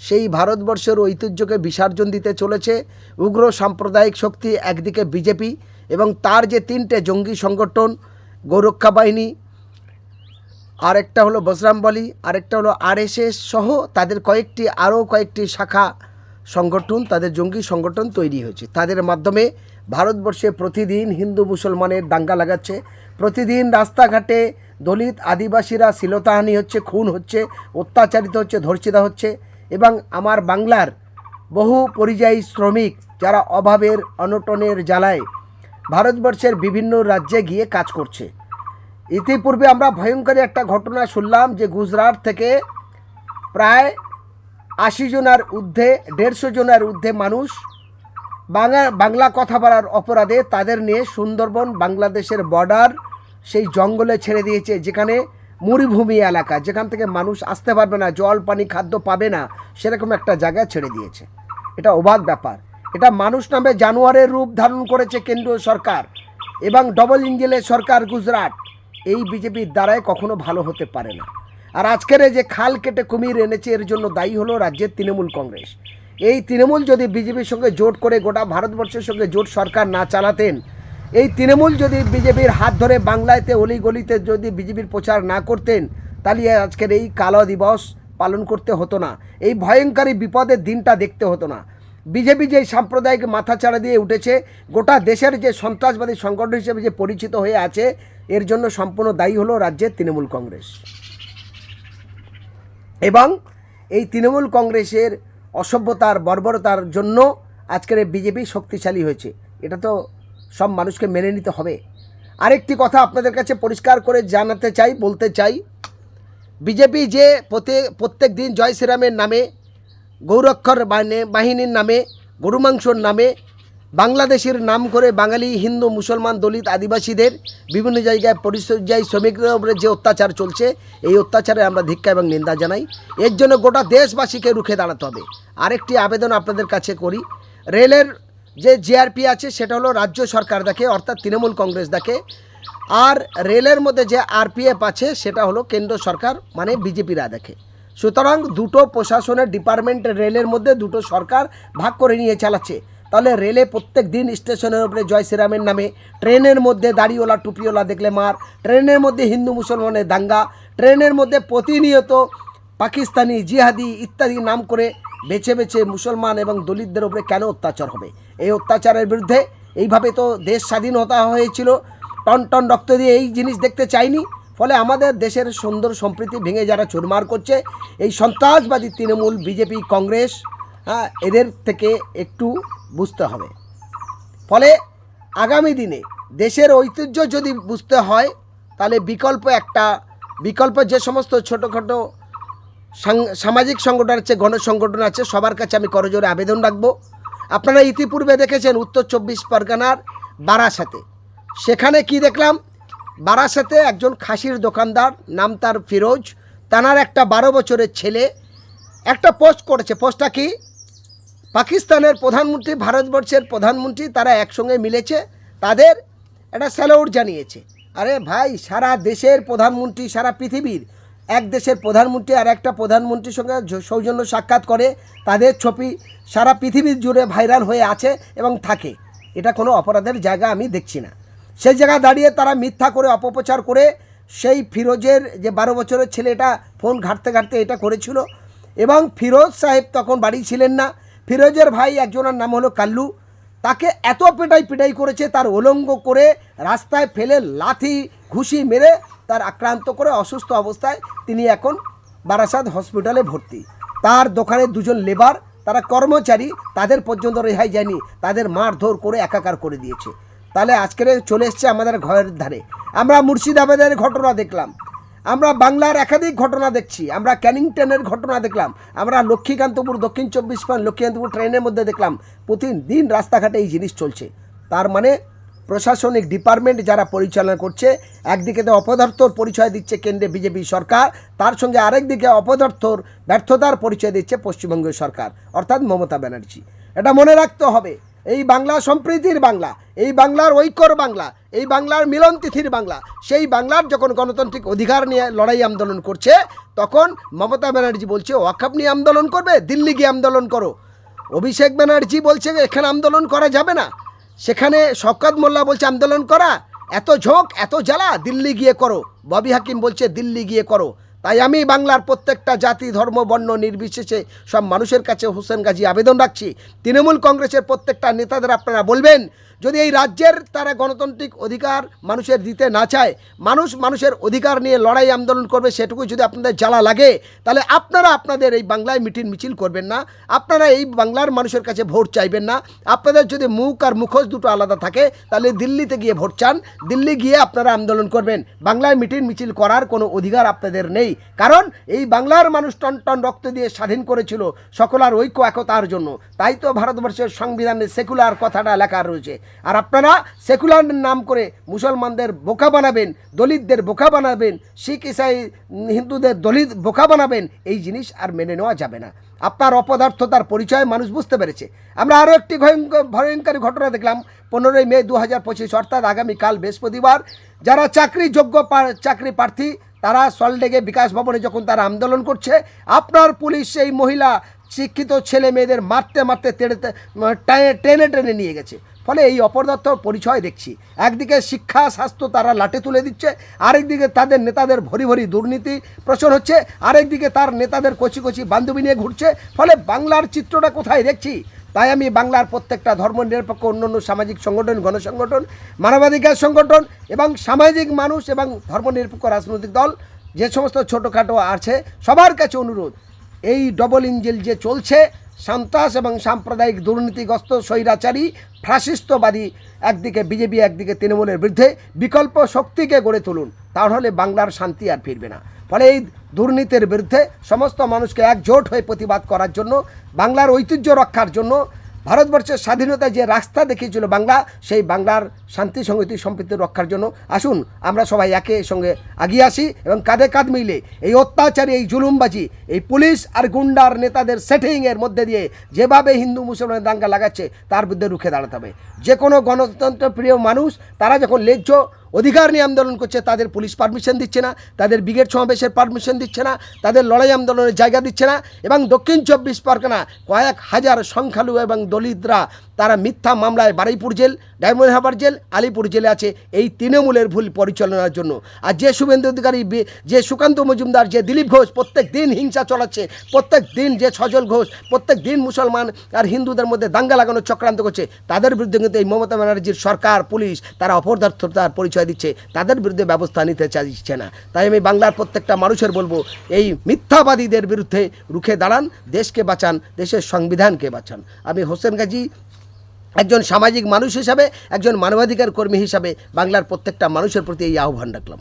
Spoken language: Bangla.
সেই ভারতবর্ষের ঐতিহ্যকে বিসর্জন দিতে চলেছে উগ্র সাম্প্রদায়িক শক্তি, একদিকে বিজেপি এবং তার যে তিনটে জঙ্গি সংগঠন, গোরক্ষা বাহিনী, আরেকটা হলো বজরামবলী আরেকটা হলো আরএসএস সহ তাদের কয়েকটি, আরও কয়েকটি শাখা সংগঠন, তাদের জঙ্গি সংগঠন তৈরি হয়েছে। তাদের মাধ্যমে ভারতবর্ষে প্রতিদিন হিন্দু মুসলমানের দাঙ্গা লাগাচ্ছে। প্রতিদিন রাস্তাঘাটে দলিত আদিবাসীরা শিলতাহানি হচ্ছে, খুন হচ্ছে, অত্যাচারিত হচ্ছে, ধর্ষিত হচ্ছে। এবং আমার বাংলার বহু পরিযায়ী শ্রমিক যারা অভাবের অনটনের জ্বালায় ভারতবর্ষের বিভিন্ন রাজ্যে গিয়ে কাজ করছে। ইতিপূর্বে আমরা ভয়ঙ্কর একটা ঘটনা শুনলাম যে গুজরাট থেকে প্রায় আশি জনার ঊর্ধ্বে, দেড়শো জনার ঊর্ধ্বে মানুষ বাংলা বাংলা কথা বলার অপরাধে তাদের নিয়ে সুন্দরবন, বাংলাদেশের বর্ডার সেই জঙ্গলে ছেড়ে দিয়েছে, যেখানে মরুভূমি এলাকা, যেখান থেকে মানুষ আসতে পারবে না, জল, পানি, খাদ্য পাবে না, সেরকম একটা জায়গায় ছেড়ে দিয়েছে। এটা অবাক ব্যাপার। এটা মানুষ নামে জানোয়ারের রূপ ধারণ করেছে কেন্দ্রীয় সরকার এবং ডবল ইঞ্জিনের সরকার গুজরাট। এই বিজেপির দ্বারাই কখনো ভালো হতে পারে না। আর আজকের যে খাল কেটে কুমির এনেছে, এর জন্য দায়ী হলো রাজ্যের তৃণমূল কংগ্রেস। এই তৃণমূল যদি বিজেপির সঙ্গে জোট করে গোটা ভারতবর্ষের সঙ্গে জোট সরকার না চালাতেন এই তৃণমূল যদি বিজেপির হাত ধরে বাংলাতে অলি গলিতে যদি বিজেপির প্রচার না করতেন, তাহলে আজকের এই কালো দিবস পালন করতে হতো না। এই ভয়ঙ্করী বিপদের দিনটা দেখতে হতো না। বিজেপি যে সাম্প্রদায়িক মাথাচাড়া দিয়ে উঠেছে, গোটা দেশের যে সন্ত্রাসবাদী সংগঠন হিসেবে যে পরিচিত হয়ে আছে, এর জন্য সম্পূর্ণ দায়ী হলো রাজ্যের তৃণমূল কংগ্রেস। এবং এই তৃণমূল কংগ্রেসের অসভ্যতার, বর্বরতার জন্য আজকের বিজেপি শক্তিশালী হয়েছে। এটা তো সব মানুষকে মেনে নিতে হবে। আরেকটি কথা আপনাদের কাছে পরিষ্কার করে জানাতে চাই, বলতে চাই। বিজেপি যে প্রত্যেক দিন জয় শ্রীরামের নামে, গৌরক্ষর বাহিনী- বাহিনীর নামে গরু মাংসর নামে, বাংলাদেশের নাম করে বাঙালি, হিন্দু, মুসলমান, দলিত, আদিবাসীদের বিভিন্ন জায়গায় পরিচর্যায়ী শ্রমিকদের উপরে যে অত্যাচার চলছে, এই অত্যাচারে আমরা ধিক্ষা এবং নিন্দা জানাই। এর জন্য গোটা দেশবাসীকে রুখে দাঁড়াতে হবে। আরেকটি আবেদন আপনাদের কাছে করি। রেলের যে জিআরপি আছে সেটা হলো রাজ্য সরকার দেখে, অর্থাৎ তৃণমূল কংগ্রেস দেখে। আর রেলের মধ্যে যে আরপিএফ আছে সেটা হলো কেন্দ্র সরকার মানে বিজেপিরা দেখে। সুতরাং দুটো প্রশাসনের ডিপার্টমেন্ট রেলের মধ্যে দুটো সরকার ভাগ করে নিয়ে চালাচ্ছে। তাহলে রেলে প্রত্যেক দিন স্টেশনের উপরে জয় শ্রীরামের নামে, ট্রেনের মধ্যে দাড়িওয়ালা, টুপিওয়ালা দেখলে মার, ট্রেনের মধ্যে হিন্দু মুসলমানের দাঙ্গা, ট্রেনের মধ্যে প্রতিনিয়ত পাকিস্তানি জিহাদি ইত্যাদি নাম করে বেছে বেছে মুসলমান এবং দলিতদের উপরে কেন অত্যাচার হবে? এই অত্যাচারের বিরুদ্ধে এইভাবে তো দেশ স্বাধীনতা হয়েছিল। টন টন রক্ত দিয়ে এই জিনিস দেখতে চাইনি। ফলে আমাদের দেশের সুন্দর সম্প্রীতি ভেঙে যারা চুরমার করছে, এই সন্ত্রাসবাদী তৃণমূল, বিজেপি, কংগ্রেস হ্যাঁ এদের থেকে একটু বুঝতে হবে। ফলে আগামী দিনে দেশের ঐতিহ্য যদি বুঝতে হয়, তাহলে বিকল্প একটা, বিকল্প যে সমস্ত ছোটোখাটো সামাজিক সংগঠন আছে, গণসংগঠন আছে, সবার কাছে আমি করজোরে আবেদন রাখব। আপনারা ইতিপূর্বে দেখেছেন উত্তর চব্বিশ পরগনার বারাসাতে। সেখানে কি দেখলাম? বারাসাতে একজন খাসির দোকানদার, নাম তার ফিরোজ, তানার একটা বারো বছরের ছেলে, একটা পোস্ট করেছে। পোস্টটা কি? পাকিস্তানের প্রধানমন্ত্রী, ভারতবর্ষের প্রধানমন্ত্রী, তারা একসঙ্গে মিলেছে, তাদের একটা স্যালুট জানিয়েছে। আরে ভাই, সারা দেশের প্রধানমন্ত্রী, সারা পৃথিবীর এক দেশের প্রধানমন্ত্রী আর একটা প্রধানমন্ত্রীর সঙ্গে সৌজন্য সাক্ষাৎ করে, তাদের ছবি সারা পৃথিবীর জুড়ে ভাইরাল হয়ে আছে এবং থাকে। এটা কোনো অপরাধের জায়গা আমি দেখছি না। সেই জায়গায় দাঁড়িয়ে তারা মিথ্যা করে, অপপ্রচার করে, সেই ফিরোজের যে বারো বছরের ছেলেটা ফোন ঘাঁটতে ঘাঁটতে এটা করেছিল এবং ফিরোজ সাহেব তখন বাড়ি ছিলেন না। ফিরোজের ভাই একজনের নাম হলো কাল্লু। তাকে এত পেটাই পিটাই করেছে, তার উলঙ্গ করে রাস্তায় ফেলে লাথি, ঘুষি মেরে তার আক্রান্ত করে অসুস্থ অবস্থায় তিনি এখন বারাসাত হসপিটালে ভর্তি। তার দোকানে দুজন লেবার, তারা কর্মচারী, তাদের পর্যন্ত রেহাই যায়নি, তাদের মারধর করে একাকার করে দিয়েছে। তাহলে আজকের চলে এসছে আমাদের ঘরের ধারে। আমরা মুর্শিদাবাদের ঘটনা দেখলাম। আমরা বাংলার একাধিক ঘটনা দেখছি। আমরা ক্যানিংটনের ঘটনা দেখলাম। আমরা লক্ষ্মীকান্তপুর, দক্ষিণ চব্বিশ পরগনা, লক্ষ্মীকান্তপুর ট্রেনের মধ্যে দেখলাম। প্রতিদিন রাস্তাঘাটে এই জিনিস চলছে। তার মানে প্রশাসনিক ডিপার্টমেন্ট যারা পরিচালনা করছে, একদিকে তো অপদার্থর পরিচয় দিচ্ছে কেন্দ্রে বিজেপি সরকার, তার সঙ্গে আরেকদিকে অপদার্থর ব্যর্থতার পরিচয় দিচ্ছে পশ্চিমবঙ্গ সরকার, অর্থাৎ মমতা ব্যানার্জি। এটা মনে রাখতে হবে, এই বাংলা সম্প্রীতির বাংলা, এই বাংলার ঐক্যর বাংলা, এই বাংলার মিলন তিথির বাংলা, সেই বাংলার যখন গণতান্ত্রিক অধিকার নিয়ে লড়াই আন্দোলন করছে, তখন মমতা ব্যানার্জি বলছে ওয়াকাপ নিয়ে আন্দোলন করবে, দিল্লি গিয়ে আন্দোলন করো। অভিষেক ব্যানার্জি বলছে, এখানে আন্দোলন করা যাবে না। সেখানে শওকত মোল্লা বলছে, আন্দোলন করা, এত ঝোঁক, এত জ্বালা, দিল্লি গিয়ে করো। ববি হাকিম বলছে, দিল্লি গিয়ে করো। তাই আমি বাংলার প্রত্যেকটা জাতি, ধর্ম, বর্ণ নির্বিশেষে সব মানুষের কাছে হোসেন গাজী আবেদন রাখছি। তৃণমূল কংগ্রেসের প্রত্যেকটা নেতাদের আপনারা বলবেন যদি এই রাজ্যের তারা গণতান্ত্রিক অধিকার মানুষের দিতে না চায়, মানুষ মানুষের অধিকার নিয়ে লড়াই আন্দোলন করবে সেটুকু যদি আপনাদের জ্বালা লাগে, তাহলে আপনারা আপনাদের এই বাংলায় মিটিং মিছিল করবেন না, আপনারা এই বাংলার মানুষের কাছে ভোট চাইবেন না, আপনাদের যদি মুখ আর মুখোশ দুটো আলাদা থাকে, তাহলে দিল্লিতে গিয়ে ভোট চান, দিল্লি গিয়ে আপনারা আন্দোলন করবেন। বাংলায় মিটিং মিছিল করার কোনো অধিকার আপনাদের নেই, কারণ এই বাংলার মানুষ টন টন রক্ত দিয়ে স্বাধীন করেছিল সকলার ঐক্য একতার জন্য। তাই তো ভারতবর্ষের সংবিধানে সেকুলার কথাটা লেখা রয়েছে। আর আপনারা সেকুলার নাম করে মুসলমানদের বোকা বানাবেন, দলিতদের বোকা বানাবেন, শিখ, ইসাই, হিন্দুদের দলিত বোকা বানাবেন, এই জিনিস আর মেনে নেওয়া যাবে না। আপনার অপদার্থতার পরিচয় মানুষ বুঝতে পেরেছে। আমরা আরও একটি ভয়ঙ্কর ঘটনা দেখলাম পনেরোই মে দু হাজার পঁচিশ, অর্থাৎ আগামীকাল বৃহস্পতিবার। যারা চাকরি যোগ্য পা- চাকরি প্রার্থী, তারা সল্টলেকে বিকাশ ভবনে যখন তারা আন্দোলন করছে, আপনার পুলিশ সেই মহিলা, শিক্ষিত ছেলে মেয়েদের মারতে মারতে তেড়ে টেনে টেনে নিয়ে গেছে। ফলে এই অপদার্থ পরিচয় দেখছি। একদিকে শিক্ষা, স্বাস্থ্য তারা লাটে তুলে দিচ্ছে, আরেকদিকে তাদের নেতাদের ভরি ভরি দুর্নীতি প্রচুর হচ্ছে, আরেকদিকে তার নেতাদের কচি কচি বান্ধবী নিয়ে ঘুরছে, ফলে বাংলার চিত্রটা কোথায় দেখছি? তাই আমি বাংলার প্রত্যেকটা ধর্ম নিরপেক্ষ, অন্যান্য সামাজিক সংগঠন, গণসংগঠন, মানবাধিকার সংগঠন এবং সামাজিক মানুষ এবং ধর্মনিরপেক্ষ রাজনৈতিক দল যে সমস্ত ছোটোখাটো আছে, সবার কাছে অনুরোধ, এই ডবল ইঞ্জিল যে চলছে সন্ত্রাস এবং সাম্প্রদায়িক দুর্নীতিগ্রস্ত স্বৈরাচারী ফ্যাসিস্তবাদী একদিকে, বিজেপি একদিকে তৃণমূলের বিরুদ্ধে বিকল্প শক্তিকে গড়ে তুলুন তাহলে বাংলার শান্তি আর ফিরবে না। ফলে এই দুর্নীতির বিরুদ্ধে সমস্ত মানুষকে একজোট হয়ে প্রতিবাদ করার জন্য, বাংলার ঐতিহ্য রক্ষার জন্য ভারতবর্ষের স্বাধীনতা যে রাস্তা দেখিয়েছিল বাংলা, সেই বাংলার শান্তি, সংহতি, সম্প্রীতি রক্ষার জন্য। আসুন, আমরা সবাই একে সঙ্গে আগিয়ে আসি এবং কাঁধে কাঁধ মিলে এই অত্যাচারী, এই জুলুমবাজি, এই পুলিশ আর গুন্ডার নেতাদের সেটিংয়ের মধ্যে দিয়ে যেভাবে হিন্দু মুসলমানের দাঙ্গা লাগাচ্ছে, তার বিরুদ্ধে রুখে দাঁড়াতে হবে। যে কোনো গণতন্ত্র প্রিয় মানুষ, তারা যখন লেজ্জ অধিকার নিয়ে আন্দোলন করছে, তাদের পুলিশ পারমিশন দিচ্ছে না, তাদের ব্রিগেড সমাবেশের পারমিশন দিচ্ছে না, তাদের লড়াই আন্দোলনের জায়গা দিচ্ছে না এবং দক্ষিণ চব্বিশ পরগনা কয়েক হাজার সংখ্যালঘু এবং দলিতরা তারা মিথ্যা মামলায় বারুইপুর জেল, ডায়মন্ড হারবার জেল, আলিপুর জেলে আছে এই তৃণমূলের ভুল পরিচালনার জন্য। আর যে শুভেন্দু অধিকারী, যে সুকান্ত মজুমদার, যে দিলীপ ঘোষ, প্রত্যেক দিন হিংসা চলাচ্ছে, প্রত্যেক দিন যে সজল ঘোষ, প্রত্যেক দিন মুসলমান আর হিন্দুদের মধ্যে দাঙ্গা লাগানোর চক্রান্ত করছে, তাদের বিরুদ্ধে কিন্তু এই মমতা ব্যানার্জির সরকার, পুলিশ, তারা অপদার্থতার পরিচয় দিচ্ছে, তাদের বিরুদ্ধে ব্যবস্থা নিতে চাইছে না। তাই আমি বাংলার প্রত্যেকটা মানুষের বলব, এই মিথ্যাবাদীদের বিরুদ্ধে রুখে দাঁড়ান, দেশকে বাঁচান, দেশের সংবিধানকে বাঁচান। আমি হোসেন গাজী, একজন সামাজিক মানুষ হিসাবে, একজন মানবাধিকার কর্মী হিসাবে বাংলার প্রত্যেকটা মানুষের প্রতি এই আহ্বান রাখলাম।